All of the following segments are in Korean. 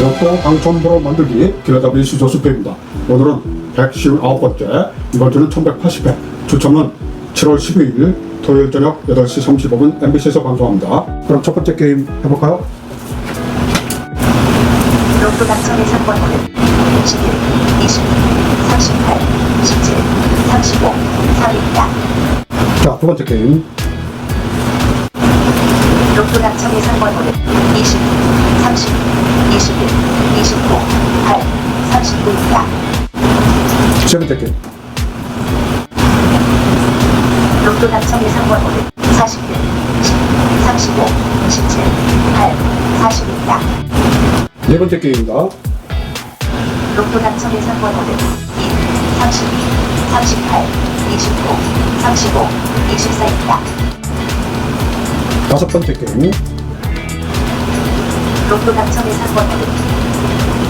로또 당첨번호 만들기 길라잡이 시조 수표입니다. 오늘은 119번째, 이번 주는 1180회, 추첨은 7월 12일 토요일 저녁 8시 35분 MBC에서 방송합니다. 그럼 첫 번째 게임 해볼까요? 로또 당첨의 상권은 61, 20, 38, 17, 35, 3입니다. 자, 두 번째 게임. 로또 당첨의 상권은 20, 30, 21, 29, 8, 39입니다. 세 번째 게임. 로또 당첨의 상권은 41, 10, 35, 17, 8, 40입니다. 네 번째 게임입니다. 로또 당첨의 상권은 2, 32, 38, 29, 35, 24입니다. 다섯 번째 게임. 로또 당첨의 상권은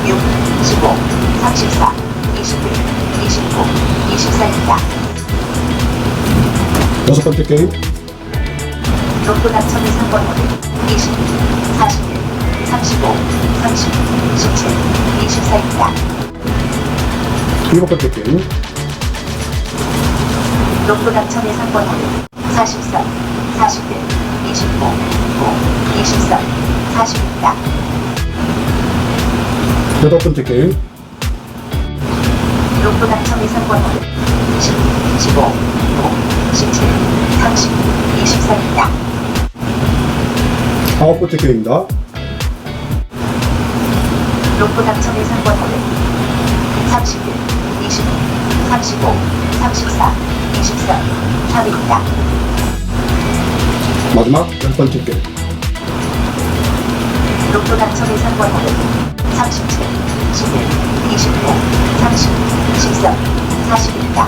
6, 15, 34, 21, 29, 24입니다. 여섯 번째 게임. 로또 당첨의 상권은 20, 41, 35, 30, 17, 24입니다. 일곱 번째 게임. 로또 당첨의 상권은 43, 41, 29, 9, 23, 40입니다. 여덟 번째 게임. 로또 당첨의 상권은 10, 15, 9, 17, 30, 24입니다. 아홉 번째 게임입니다. 로또 당첨의 상권은 31, 20, 35, 34, 23, 3입니다. 마지막 열 번째 게임. 로또 당첨의 상권은 37, 11, 29, 30, 13, 40입니다.